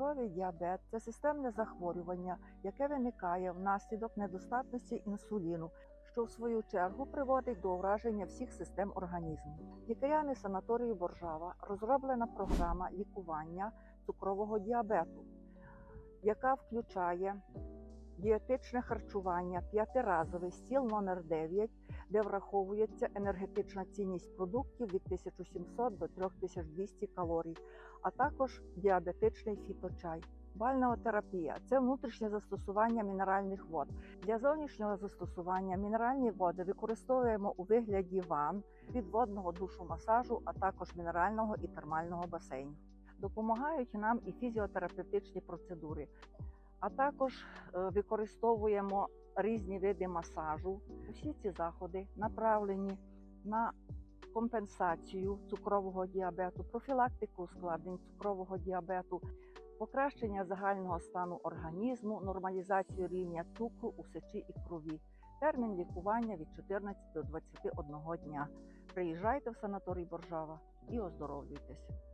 Цукровий діабет це системне захворювання, яке виникає внаслідок недостатності інсуліну, що в свою чергу приводить до ураження всіх систем організму. Лікарями санаторію Боржава розроблена програма лікування цукрового діабету, яка включає дієтичне харчування, п'ятиразовий стіл номер 9 де враховується енергетична цінність продуктів від 1700 до 3200 калорій, а також діабетичний фіточай. Бальнеотерапія це внутрішнє застосування мінеральних вод. Для зовнішнього застосування мінеральні води використовуємо у вигляді ван, підводного душу масажу, а також мінерального і термального басейну. Допомагають нам і фізіотерапевтичні процедури, а також е, використовуємо різні види масажу. Усі ці заходи направлені на компенсацію цукрового діабету, профілактику ускладнень цукрового діабету, покращення загального стану організму, нормалізацію рівня цукру у сечі і крові. Термін лікування від 14 до 21 дня. Приїжджайте в санаторій Боржава і оздоровлюйтесь.